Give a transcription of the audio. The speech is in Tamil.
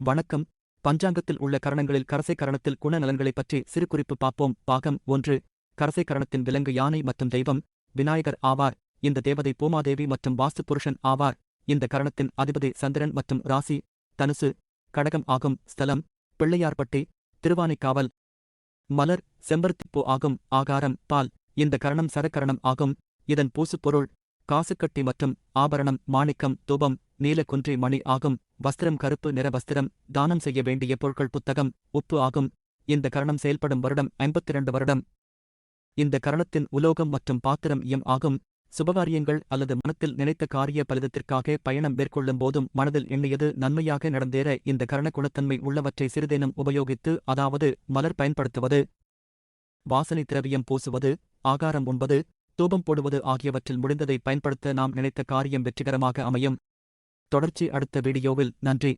வணக்கம். பஞ்சாங்கத்தில் உள்ள கரணங்களில் கரசை கரணத்தில் குணநலன்களைப் பற்றி சிறு குறிப்பு பார்ப்போம். பாகம் ஒன்று. கரசை கரணத்தின் விலங்கு யானை மற்றும் தெய்வம். விநாயகர் ஆவார். இந்த தேவதை பூமாதேவி மற்றும் வாஸ்து புருஷன் ஆவார். இந்த கரணத்தின் அதிபதி சந்திரன் மற்றும் ராசி. தனுசு. கடகம் ஆகும். ஸ்தலம். பிள்ளையார்பட்டி. திருவானைக்காவல். மலர். செம்பருத்திப்பூ ஆகும். ஆகாரம். பால். இந்த கரணம் சரக்கரணம் ஆகும். இதன் பூசுப்பொருள் காசுக்கட்டி மற்றும் ஆபரணம் மாணிக்கம் தூபம் நீலக்குன்றி மணி ஆகும். வஸ்திரம் கருப்பு நிற வஸ்திரம் தானம் செய்ய வேண்டிய பொருட்கள் புத்தகம் உப்பு ஆகும். இந்த கரணம் செயல்படும் வருடம் ஐம்பத்திரண்டு வருடம். இந்த கரணத்தின் உலோகம் மற்றும் பாத்திரம் இயம் ஆகும். சுபகாரியங்கள் அல்லது மனத்தில் நினைத்த காரிய பலிதத்திற்காக பயணம் மேற்கொள்ளும் போதும் மனதில் எண்ணியது நன்மையாக நடந்தேற இந்த கரணகுணத்தன்மை உள்ளவற்றை சிறிதேனும் உபயோகித்து அதாவது மலர் பயன்படுத்துவது. வாசனை திரவியம் பூசுவது ஆகாரம் உண்பது தூபம் போடுவது ஆகியவற்றில் முடிந்ததை பயன்படுத்த நாம் நினைத்த காரியம் வெற்றிகரமாக அமையும். தொடர்ச்சி அடுத்த வீடியோவில். நன்றி.